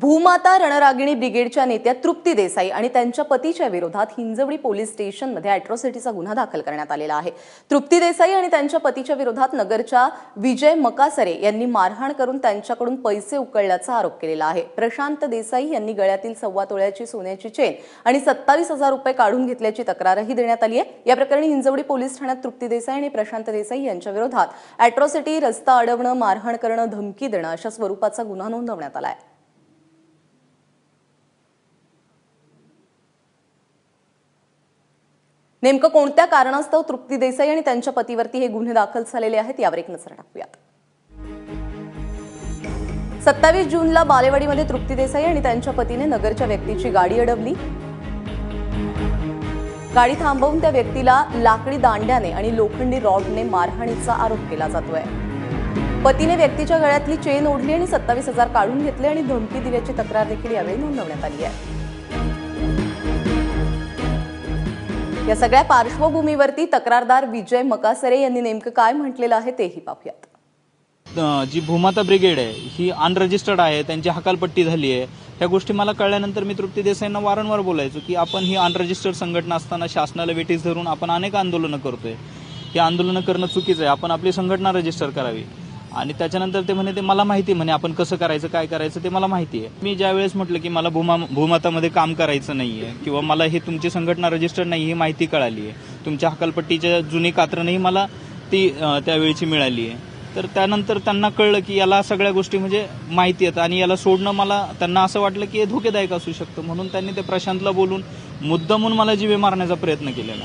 भूमाता रणरागिणी ब्रिगेडच्या नेत्या तृप्ती देसाई आणि त्यांच्या पतीच्या विरोधात हिंजवडी पोलीस स्टेशनमध्ये अॅट्रॉसिटीचा गुन्हा दाखल करण्यात आलेला आहे. तृप्ती देसाई आणि त्यांच्या पतीच्या विरोधात नगरच्या विजय मकासरे यांनी मारहाण करून त्यांच्याकडून पैसे उकळल्याचा आरोप केलेला आहे. प्रशांत देसाई यांनी गळ्यातील सव्वा तोळ्याची सोन्याची चेन आणि सत्तावीस हजार रुपये काढून घेतल्याची तक्रारही देण्यात आली आहे. या प्रकरणी हिंजवडी पोलीस ठाण्यात तृप्ती देसाई आणि प्रशांत देसाई यांच्या विरोधात अॅट्रॉसिटी रस्ता अडवणं मारहाण करणं धमकी देणं अशा स्वरूपाचा गुन्हा नोंदवण्यात आला आहे. नेमकं कोणत्या कारणास्तव तृप्ती देसाई आणि त्यांच्या पतीवरती हे गुन्हे दाखल झालेले आहेत यावर एक नजर टाकूयात. सत्तावीस जूनला बालेवाडीमध्ये तृप्ती देसाई आणि त्यांच्या पतीने नगरच्या व्यक्तीची गाडी अडवली. गाडी थांबवून त्या व्यक्तीला लाकडी दांड्याने आणि लोखंडी रॉडने मारहाणीचा आरोप केला जातोय. पतीने व्यक्तीच्या गळ्यातली चेन ओढली आणि सत्तावीस हजार काढून घेतले आणि धमकी दिल्याची तक्रार देखील यावेळी नोंदवण्यात आली आहे. या सगळ्या पार्श्वभूमीवरती तक्रारदार विजय मकासरे यांनी नेमकं काय म्हटलेलं आहे तेही पाहूयात. जी भूमाता ब्रिगेड आहे ही अनरजिस्टर्ड आहे त्यांची हकालपट्टी झाली आहे. ह्या गोष्टी मला कळल्यानंतर मी तृप्ती देसाईंना वारंवार बोलायचो की आपण ही अनरजिस्टर्ड संघटना असताना शासनाला वेटीस धरून आपण अनेक आंदोलनं करतोय. ही आंदोलनं करणं चुकीचं आहे. आपण आपली संघटना रजिस्टर करावी. आणि त्याच्यानंतर ते म्हणे ते मला माहिती आहे म्हणे आपण कसं करायचं काय करायचं ते मला माहिती आहे. मी ज्या वेळेस म्हटलं की मला भूमा भूमातामध्ये काम करायचं नाही आहे किंवा मला हे तुमची संघटना रजिस्टर्ड नाही ही माहिती कळाली आहे. तुमच्या हकालपट्टीच्या जुनी कात्रणंही मला ती त्यावेळीची मिळाली आहे. तर त्यानंतर त्यांना कळलं की याला सगळ्या गोष्टी म्हणजे माहिती आहेत आणि याला सोडणं मला त्यांना असं वाटलं की हे धोकेदायक असू शकतं. म्हणून त्यांनी ते प्रशांतला बोलून मुद्दामून मला जीवे मारण्याचा प्रयत्न केलेला.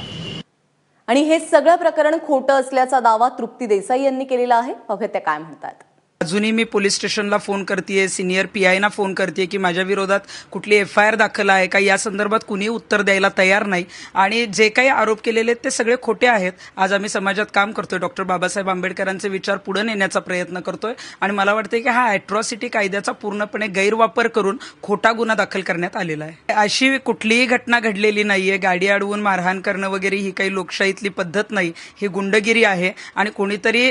आणि हे सगळं प्रकरण खोटं असल्याचा दावा तृप्ती देसाई यांनी केलेला आहे. बघूयात त्या काय म्हणतात. अजूनही मी पोलीस स्टेशनला फोन करते सिनियर पी आयना फोन करते की माझ्या विरोधात कुठली एफ आय आर दाखल आहे का? या संदर्भात कुणी उत्तर द्यायला तयार नाही. आणि जे काही आरोप केलेले आहेत ते सगळे खोटे आहेत. आज आम्ही समाजात काम करतोय. डॉक्टर बाबासाहेब आंबेडकरांचे विचार पुढे नेण्याचा प्रयत्न करतोय. आणि मला वाटते की हा अॅट्रॉसिटी कायद्याचा पूर्णपणे गैरवापर करून खोटा गुन्हा दाखल करण्यात आलेला आहे. अशी कुठलीही घटना घडलेली नाहीये. गाडी अडवून मारहाण करणं वगैरे ही काही लोकशाहीतली पद्धत नाही. ही गुंडगिरी आहे. आणि कोणीतरी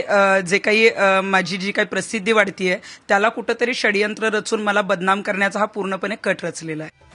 जे काही माझी जी काही प्रसिद्धी वाढतीये. त्याला कुठंतरी षडयंत्र रचून मला बदनाम करण्याचा हा पूर्णपणे कट रचलेला आहे.